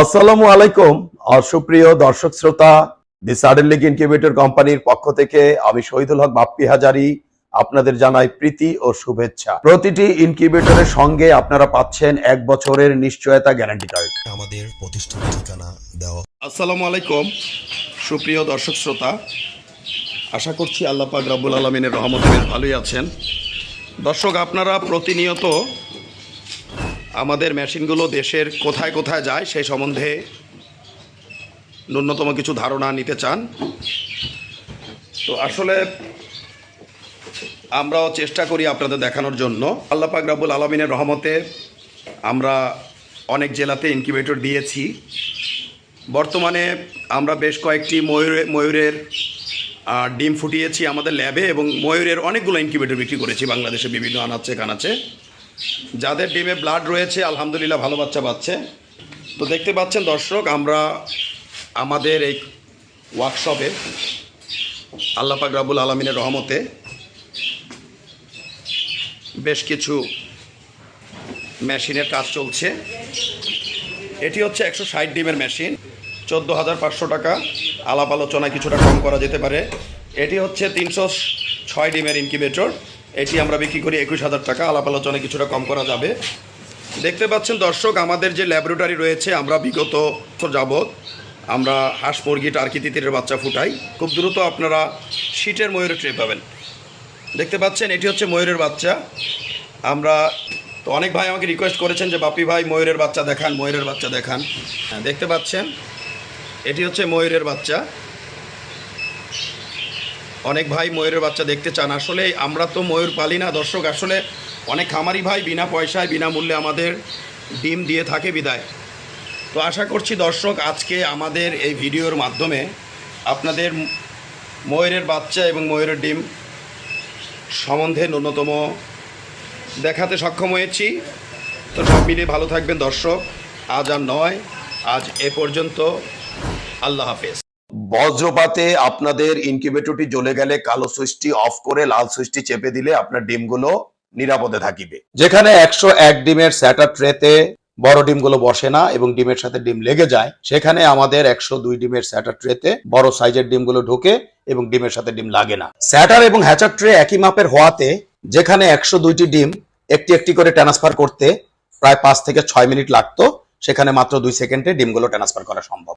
আসসালামু আলাইকুম সুপ্রিয় দর্শক শ্রোতা দি সাডেন লিগ ইনকিউবেটর কোম্পানির পক্ষ থেকে আমি শহীদুল হক বাপ্পি হাজারি আপনাদের জানাই প্রীতি ও শুভেচ্ছা। প্রতিটি ইনকিউবেটরের সঙ্গে আপনারা পাচ্ছেন এক বছরের নিশ্চয়তা গ্যারান্টি কার্ড আমাদের প্রতিষ্ঠান ঠিকানা দেওয়া। আসসালামু আলাইকুম সুপ্রিয় দর্শক শ্রোতা আশা করছি আল্লাহ পাক রব্বুল আলমিনের রহমতে ভালোই আছেন। দর্শক আপনারা প্রতিনিয়ত আমাদের মেশিনগুলো দেশের কোথায় কোথায় যায় সেই সম্বন্ধে ন্যূনতম কিছু ধারণা নিতে চান। তো আসলে আমরাও চেষ্টা করি আপনাদের দেখানোর জন্য। আল্লাহ পাক রব্বুল আলমিনের রহমতে আমরা অনেক জেলাতে ইনকিউবেটর দিয়েছি। বর্তমানে আমরা বেশ কয়েকটি ময়ূরে ময়ূরের আহ, ডিম ফুটিয়েছি আমাদের ল্যাবে এবং ময়ূরের অনেকগুলো ইনকিউবেটর বিক্রি করেছি বাংলাদেশে বিভিন্ন আনাচ্ছে কানাচ্ছে যাদের ডিমে ব্লাড রয়েছে, আলহামদুলিল্লাহ ভালো বাচ্চা পাচ্ছে। তো দেখতে পাচ্ছেন দর্শক, আমরা আমাদের এই ওয়ার্কশপে আল্লাহ পাক রাবুল আলমিনের রহমতে বেশ কিছু মেশিনের কাজ চলছে। এটি হচ্ছে একশো ষাট ডিমের মেশিন, চোদ্দ হাজার পাঁচশো টাকা। আলাপ আলোচনায় কিছুটা কম করা যেতে পারে। এটি হচ্ছে তিনশো ছয় ডিমের ইনকিউবেটর এটি আমরা বিক্রি করি একুশ হাজার টাকা। আলাপ আলোচনায় কিছুটা কম করা যাবে। দেখতে পাচ্ছেন দর্শক, আমাদের যে ল্যাবরেটরি রয়েছে, আমরা বিগত যাবৎ আমরা হাঁস, মুরগি, টার্কি, তিতিরের বাচ্চা ফুটাই। খুব দ্রুত আপনারা শীটের ময়ূরের ট্রে পাবেন। দেখতে পাচ্ছেন, এটি হচ্ছে ময়ূরের বাচ্চা। আমরা তো অনেক ভাই আমাকে রিকোয়েস্ট করেছেন যে, বাপি ভাই, ময়ূরের বাচ্চা দেখান, ময়ূরের বাচ্চা দেখান। দেখতে পাচ্ছেন, এটি হচ্ছে ময়ূরের বাচ্চা। অনেক ভাই ময়ূরের বাচ্চা দেখতে চান। আসলে আমরা তো ময়ূর পালি না। দর্শক, আসলে অনেক খামারি ভাই বিনা পয়সায় বিনামূল্যে আমাদের ডিম দিয়ে থাকে বিদায়। তো আশা করছি দর্শক, আজকে আমাদের এই ভিডিওর মাধ্যমে আপনাদের ময়ূরের বাচ্চা এবং ময়ূরের ডিম সম্বন্ধে ন্যূনতম দেখাতে সক্ষম হয়েছি। তো সব মিলিয়ে ভালো থাকবেন দর্শক। আজ আর নয়, আজ এ পর্যন্ত। আল্লাহ হাফেজ। বজ্রপাতে আপনাদের ইনকিউবেটরটি জ্বলে গেলে কালো সুইচটি অফ করে লাল সুইচটি চেপে দিলে আপনার ডিমগুলো নিরাপদে থাকিবে। যেখানে একশো এক ডিমের স্যাটার ট্রেতে বড় ডিমগুলো বসে না এবং ডিমের সাথে ডিম লেগে যায়, সেখানে আমাদের একশো দুই ডিমের স্যাটার ট্রেতে বড় সাইজের ডিমগুলো ঢোকে এবং ডিমের সাথে ডিম লাগে না। স্যাটার এবং হ্যাচার ট্রে একই মাপের হওয়াতে যেখানে একশো দুইটি ডিম একটি একটি করে ট্রান্সফার করতে প্রায় পাঁচ থেকে ছয় মিনিট লাগতো, সেখানে মাত্র দুই সেকেন্ডে ডিমগুলো ট্রান্সফার করা সম্ভব।